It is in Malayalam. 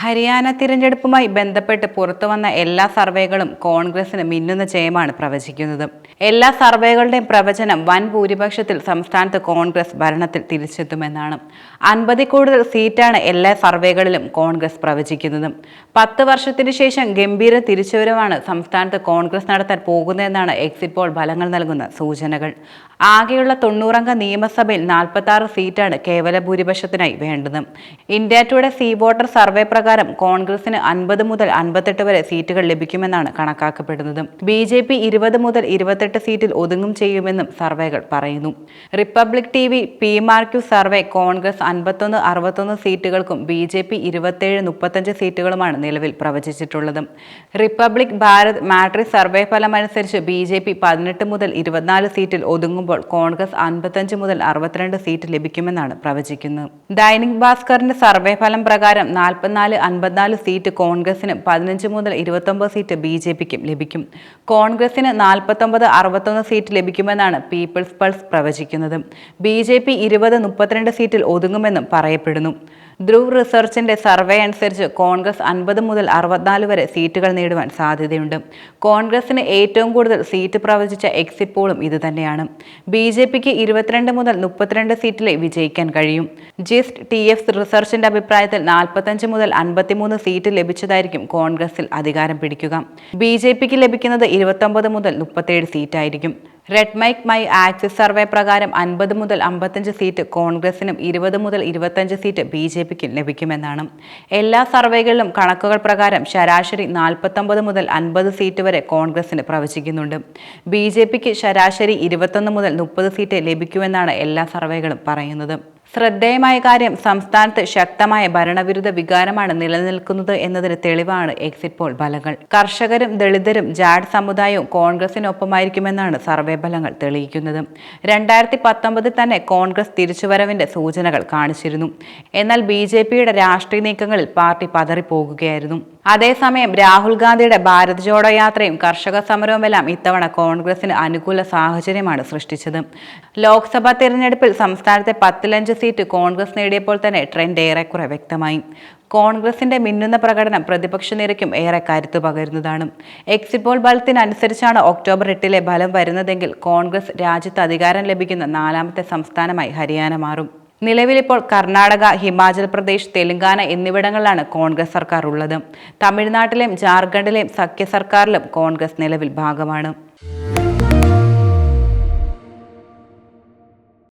ഹരിയാന തിരഞ്ഞെടുപ്പുമായി ബന്ധപ്പെട്ട് പുറത്തുവന്ന എല്ലാ സർവേകളും കോൺഗ്രസിന് മിന്നുന്ന ജയമാണ് പ്രവചിക്കുന്നത്. എല്ലാ സർവേകളുടെയും പ്രവചനം വൻ ഭൂരിപക്ഷത്തിൽ സംസ്ഥാനത്ത് കോൺഗ്രസ് ഭരണത്തിൽ തിരിച്ചെത്തുമെന്നാണ്. അൻപതിൽ കൂടുതൽ സീറ്റാണ് എല്ലാ സർവേകളിലും കോൺഗ്രസ് പ്രവചിക്കുന്നത്. പത്ത് വർഷത്തിനു ശേഷം ഗംഭീര തിരിച്ചുവരവാണ് സംസ്ഥാനത്ത് കോൺഗ്രസ് നടത്താൻ പോകുന്നതെന്നാണ് എക്സിറ്റ് പോൾ ഫലങ്ങൾ നൽകുന്ന സൂചനകൾ. ആകെയുള്ള തൊണ്ണൂറംഗ നിയമസഭയിൽ നാൽപ്പത്തി സീറ്റാണ് കേവല ഭൂരിപക്ഷത്തിനായി വേണ്ടത് India Today C Voter survey പ്രകാരം കോൺഗ്രസിന് അൻപത് മുതൽ അൻപത്തെട്ട് വരെ സീറ്റുകൾ ലഭിക്കുമെന്നാണ് കണക്കാക്കപ്പെടുന്നത്. ബി ജെ പി ഇരുപത് മുതൽ ഇരുപത്തെട്ട് സീറ്റിൽ ഒതുങ്ങും ചെയ്യുമെന്നും സർവേകൾ പറയുന്നു. Republic T V P Marq survey Congress അൻപത്തൊന്ന് അറുപത്തൊന്ന് സീറ്റുകൾക്കും ബി ജെ പി ഇരുപത്തേഴ് മുപ്പത്തഞ്ച് സീറ്റുകളുമാണ് നിലവിൽ പ്രവചിച്ചിട്ടുള്ളത്. റിപ്പബ്ലിക് ഭാരത് മാട്രിക്സ് സർവേ ഫലമനുസരിച്ച് ബി ജെ പി പതിനെട്ട് മുതൽ ഇരുപത്തിനാല് സീറ്റിൽ ഒതുങ്ങുമ്പോൾ കോൺഗ്രസ് അൻപത്തഞ്ച് മുതൽ അറുപത്തിരണ്ട് സീറ്റ് ലഭിക്കുമെന്നാണ് പ്രവചിക്കുന്നത്. ദൈനിക് ഭാസ്കറിന്റെ സർവേ ഫലം പ്രകാരം നാൽപ്പത്തിനാല് അൻപത്തിനാല് സീറ്റ് കോൺഗ്രസിന് പതിനഞ്ച് മുതൽ ഇരുപത്തൊമ്പത് സീറ്റ് ബി ജെ പിക്കും ലഭിക്കും. കോൺഗ്രസിന് നാൽപ്പത്തൊമ്പത് അറുപത്തൊന്ന് സീറ്റ് ലഭിക്കുമെന്നാണ് പീപ്പിൾസ് പൾസ് പ്രവചിക്കുന്നത്. ബി ജെ പി ഇരുപത് മുപ്പത്തിരണ്ട് സീറ്റിൽ ഒതുങ്ങുമെന്നും പറയപ്പെടുന്നു. ധ്രുവ് റിസർച്ചിന്റെ സർവേ അനുസരിച്ച് കോൺഗ്രസ് അൻപത് മുതൽ അറുപത്തിനാല് വരെ സീറ്റുകൾ നേടുവാൻ സാധ്യതയുണ്ട്. കോൺഗ്രസിന് ഏറ്റവും കൂടുതൽ സീറ്റ് പ്രവചിച്ച എക്സിറ്റ് പോളും ഇതുതന്നെയാണ്. ബി ജെ പിക്ക് ഇരുപത്തിരണ്ട് മുതൽ മുപ്പത്തിരണ്ട് സീറ്റിലെ വിജയിക്കാൻ കഴിയും. ജിസ്റ്റ് ടി എഫ് റിസർച്ചിന്റെ അഭിപ്രായത്തിൽ നാൽപ്പത്തഞ്ച് മുതൽ അൻപത്തിമൂന്ന് സീറ്റ് ലഭിച്ചതായിരിക്കും കോൺഗ്രസിൽ അധികാരം പിടിക്കുക. ബി ജെ പിക്ക് ലഭിക്കുന്നത് ഇരുപത്തൊമ്പത് മുതൽ മുപ്പത്തേഴ് സീറ്റായിരിക്കും. Red mic my Axis survey പ്രകാരം അൻപത് മുതൽ അമ്പത്തഞ്ച് സീറ്റ് കോൺഗ്രസിനും ഇരുപത് മുതൽ ഇരുപത്തഞ്ച് സീറ്റ് ബി ജെ പിക്കും ലഭിക്കുമെന്നാണ്. എല്ലാ സർവേകളിലും കണക്കുകൾ പ്രകാരം ശരാശരി നാൽപ്പത്തൊമ്പത് മുതൽ അൻപത് സീറ്റ് വരെ കോൺഗ്രസിന് പ്രവചിക്കുന്നുണ്ട്. ബി ജെ പിക്ക് ശരാശരി ഇരുപത്തൊന്ന് മുതൽ മുപ്പത് സീറ്റ് ലഭിക്കുമെന്നാണ് എല്ലാ സർവേകളും പറയുന്നത്. ശ്രദ്ധേയമായ കാര്യം സംസ്ഥാനത്ത് ശക്തമായ ഭരണവിരുദ്ധ വികാരമാണ് നിലനിൽക്കുന്നത് എന്നതിന് തെളിവാണ് എക്സിറ്റ് പോൾ ഫലങ്ങൾ. കർഷകരും ദളിതരും ജാഡ് സമുദായവും കോൺഗ്രസിനൊപ്പമായിരിക്കുമെന്നാണ് സർവേ ഫലങ്ങൾ തെളിയിക്കുന്നത്. രണ്ടായിരത്തി പത്തൊമ്പതിൽ തന്നെ കോൺഗ്രസ് തിരിച്ചുവരവിന്റെ സൂചനകൾ കാണിച്ചിരുന്നു. എന്നാൽ ബി രാഷ്ട്രീയ നീക്കങ്ങളിൽ പാർട്ടി പതറിപ്പോകുകയായിരുന്നു. അതേസമയം രാഹുൽ ഗാന്ധിയുടെ ഭാരത് ജോഡോ യാത്രയും കർഷക സമരവുമെല്ലാം ഇത്തവണ കോൺഗ്രസിന് അനുകൂല സാഹചര്യമാണ് സൃഷ്ടിച്ചത്. ലോക്സഭാ തിരഞ്ഞെടുപ്പിൽ സംസ്ഥാനത്തെ പത്തിലഞ്ച് സീറ്റ് കോൺഗ്രസ് നേടിയപ്പോൾ തന്നെ ട്രെൻഡ് ഏറെക്കുറെ വ്യക്തമായി. കോൺഗ്രസിന്റെ മിന്നുന്ന പ്രകടനം പ്രതിപക്ഷ നിരക്കും ഏറെ കരുത്തു പകരുന്നതാണ്. എക്സിറ്റ് പോൾ ഫലത്തിനനുസരിച്ചാണ് ഒക്ടോബർ എട്ടിലെ ഫലം വരുന്നതെങ്കിൽ കോൺഗ്രസ് രാജ്യത്ത് അധികാരം ലഭിക്കുന്ന നാലാമത്തെ സംസ്ഥാനമായി ഹരിയാന മാറും. നിലവിലിപ്പോൾ കർണാടക ഹിമാചൽ പ്രദേശ് തെലങ്കാന എന്നിവിടങ്ങളിലാണ് കോൺഗ്രസ് സർക്കാർ ഉള്ളത് തമിഴ്നാട്ടിലെയും ജാർഖണ്ഡിലെയും സഖ്യ സർക്കാരിലും കോൺഗ്രസ് നിലവിൽ ഭാഗമാണ്.